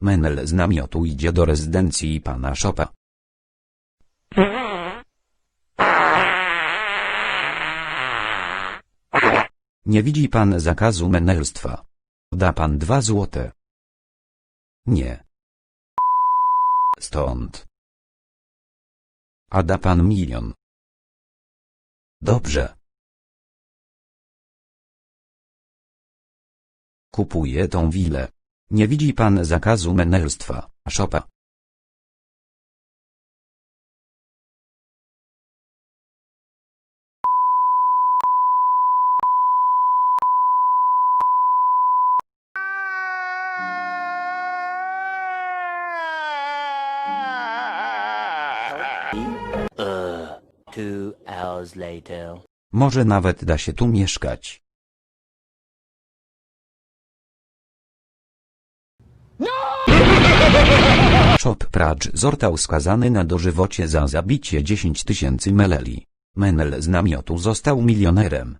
Menel z namiotu idzie do rezydencji pana Szopa. Nie widzi pan zakazu menelstwa. Da pan dwa złote. Nie. Stąd. A da pan milion. Dobrze. Kupuję tą willę. Nie widzi pan zakazu menelstwa, szopa. Two hours later. Może nawet da się tu mieszkać. Shop Pracz został skazany na dożywocie za zabicie 10 tysięcy meleli. Menel z namiotu został milionerem.